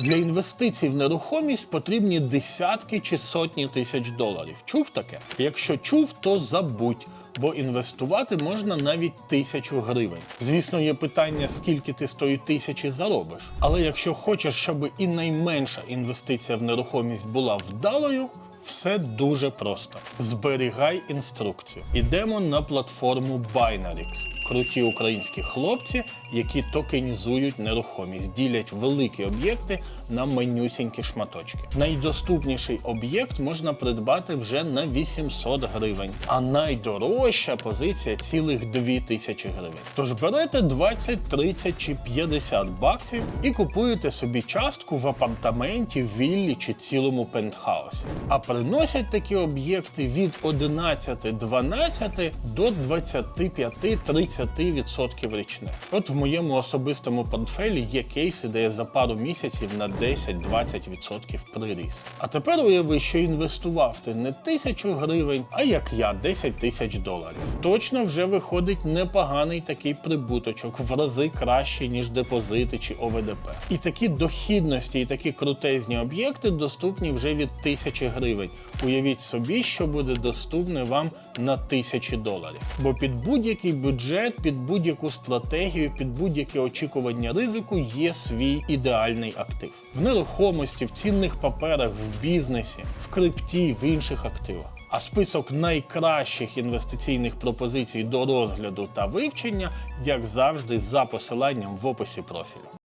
Для інвестицій в нерухомість потрібні десятки чи сотні тисяч доларів. Чув таке? Якщо чув, то забудь. Бо інвестувати можна навіть тисячу гривень. Звісно, є питання, скільки ти з тої тисячі заробиш. Але якщо хочеш, щоб і найменша інвестиція в нерухомість була вдалою, все дуже просто. Зберігай інструкцію. Ідемо на платформу Binarix. Круті українські хлопці, які токенізують нерухомість, ділять великі об'єкти на менюсінькі шматочки. Найдоступніший об'єкт можна придбати вже на 800 гривень, а найдорожча позиція цілих 2000 гривень. Тож берете 20, 30 чи 50 баксів і купуєте собі частку в апартаменті, віллі чи цілому пентхаусі. А приносять такі об'єкти від 11-12 до 25-30% річних. От в моєму особистому портфелі є кейси, де я за пару місяців на 10-20% приріс. А тепер уяви, що інвестував ти не тисячу гривень, а як я 10 тисяч доларів. Точно вже виходить непоганий такий прибуточок, в рази кращий, ніж депозити чи ОВДП. І такі дохідності, і такі крутезні об'єкти доступні вже від тисячі гривень. Уявіть собі, що буде доступне вам на тисячі доларів. Бо під будь-який бюджет, під будь-яку стратегію, під будь-яке очікування ризику є свій ідеальний актив. В нерухомості, в цінних паперах, в бізнесі, в крипті, в інших активах. А список найкращих інвестиційних пропозицій до розгляду та вивчення, як завжди, за посиланням в описі профілю.